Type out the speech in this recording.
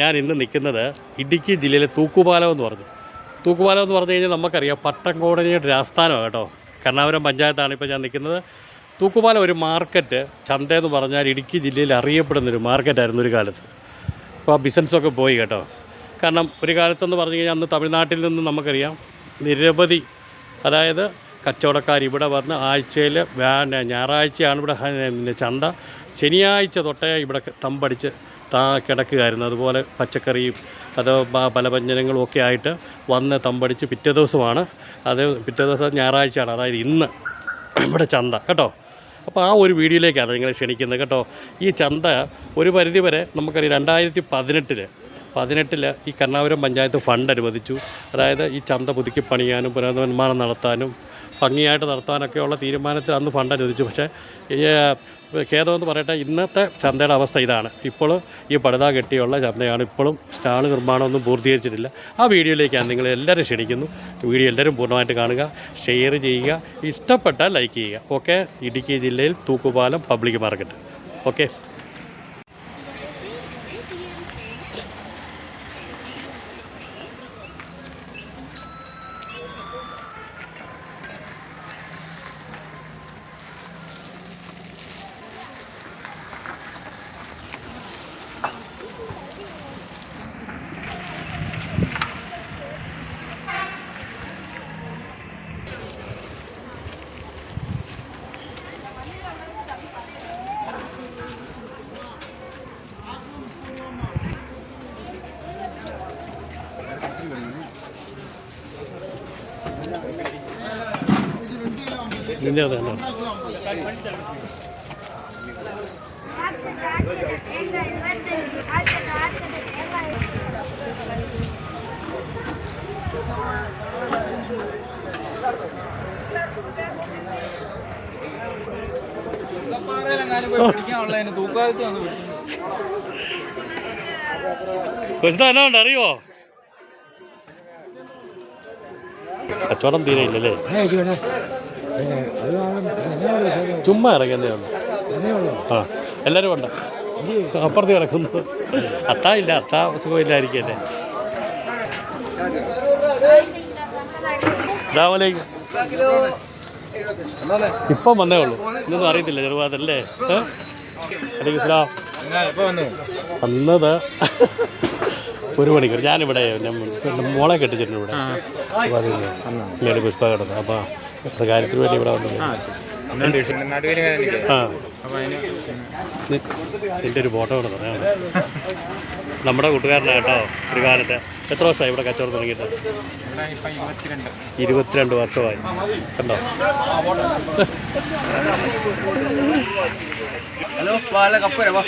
ഞാൻ ഇന്ന് നിൽക്കുന്നത് ഇടുക്കി ജില്ലയിലെ തൂക്കുപാലം എന്ന് പറഞ്ഞു. തൂക്കുപാലം എന്ന് പറഞ്ഞു കഴിഞ്ഞാൽ നമുക്കറിയാം പട്ടംകോടതിയുടെ ഒരു ആസ്ഥാനമാണ് കേട്ടോ. കർണാപുരം പഞ്ചായത്താണ് ഇപ്പോൾ ഞാൻ നിൽക്കുന്നത്. തൂക്കുപാലം ഒരു മാർക്കറ്റ് ചന്ത എന്ന് പറഞ്ഞാൽ ഇടുക്കി ജില്ലയിൽ അറിയപ്പെടുന്നൊരു മാർക്കറ്റായിരുന്നു ഒരു കാലത്ത്. അപ്പോൾ ആ ബിസിനസ്സൊക്കെ പോയി കേട്ടോ. കാരണം ഒരു കാലത്തെന്ന് പറഞ്ഞു കഴിഞ്ഞാൽ അന്ന് തമിഴ്നാട്ടിൽ നിന്ന് നമുക്കറിയാം നിരവധി അതായത് കച്ചവടക്കാർ ഇവിടെ വന്ന് ആഴ്ചയിൽ ഞായറാഴ്ചയാണ് ഇവിടെ ചന്ത. ശനിയാഴ്ച തൊട്ടേ ഇവിടെ തമ്പടിച്ച് താ കിടക്കുകയായിരുന്നു. അതുപോലെ പച്ചക്കറിയും അത് പലവ്യഞ്ജനങ്ങളും ഒക്കെ ആയിട്ട് വന്ന് തമ്പടിച്ച് പിറ്റേ ദിവസമാണ്. അത് പിറ്റേ ദിവസം ഞായറാഴ്ചയാണ്. അതായത് ഇന്ന് ഇവിടെ ചന്ത. കേട്ടോ? അപ്പോൾ ആ ഒരു വീഡിയോയിലേക്കാണ് നിങ്ങൾ ക്ഷണിക്കുന്നത്. കേട്ടോ? ഈ ചന്ത ഒരു പരിധിവരെ നമുക്കറിയാം രണ്ടായിരത്തി പതിനെട്ടിൽ പതിനെട്ടിൽ ഈ കർണാപുരം പഞ്ചായത്ത് ഫണ്ട് അനുവദിച്ചു. അതായത് ഈ ചന്ത പുതുക്കി പണിയാനും പുനർനിർമ്മാണം നടത്താനും ഭംഗിയായിട്ട് നടത്താനൊക്കെയുള്ള തീരുമാനത്തിൽ അന്ന് ഫണ്ട് അനുവദിച്ചു. പക്ഷേ ഖേദമെന്ന് പറയട്ടെ ഇന്നത്തെ ചന്തയുടെ അവസ്ഥ ഇതാണ്. ഇപ്പോൾ ഈ പടുത കെട്ടിയുള്ള ചന്തയാണ്. ഇപ്പോഴും സ്റ്റാൾ നിർമ്മാണമൊന്നും പൂർത്തീകരിച്ചിട്ടില്ല. ആ വീഡിയോയിലേക്കാണ് നിങ്ങൾ എല്ലാവരും ക്ഷണിക്കുന്നു. വീഡിയോ എല്ലാവരും പൂർണമായിട്ട് കാണുക ഷെയർ ചെയ്യുക ഇഷ്ടപ്പെട്ടാൽ ലൈക്ക് ചെയ്യുക. ഓക്കെ? ഇടുക്കി ജില്ലയിൽ തൂക്കുപാലം പബ്ലിക് മാർക്കറ്റ്. ഓക്കെ? അത് കണ്ടോ കൊച്ചിത എന്നാ ഉണ്ട്? അറിയുമോ കച്ചവടം തീരെ ഇല്ലല്ലേ? ചുമ്മാ ഇറങ്ങിയതേ ഉള്ളൂ. ആ എല്ലാവരും ഉണ്ട്. അപ്പുറത്ത് കിടക്കുന്നു. അത്താ ഇല്ല അത്താ സുഖമില്ലായിരിക്കല്ലേ? രാമലേക്ക് ഇപ്പം വന്നേ ഉള്ളൂ. ഇന്നൊന്നും അറിയത്തില്ല ചെറുപാതല്ലേ അല്ലെങ്കിൽ വന്നത് ഒരു മണിക്കൂർ. ഞാനിവിടെ മോളെ കെട്ടിച്ചിട്ടുണ്ട് ഇവിടെ. അപ്പോൾ പുഷ്പ കിടന്നു. അപ്പോൾ അത് കാര്യത്തിന് വേണ്ടി ഇവിടെ വന്നു ആ അപ്പൊ അതിന് നി- ഒരു ഫോട്ടോ കൂടെ പറയാം നമ്മുടെ കൂട്ടുകാരനാണ് കേട്ടോ ഒരു കാലത്തെ എത്ര വർഷമായി ഇവിടെ കച്ചവടം തുടങ്ങിയിട്ട്? ഇരുപത്തിരണ്ട്. വർഷമായി. കണ്ടോ? ഹലോ വാ.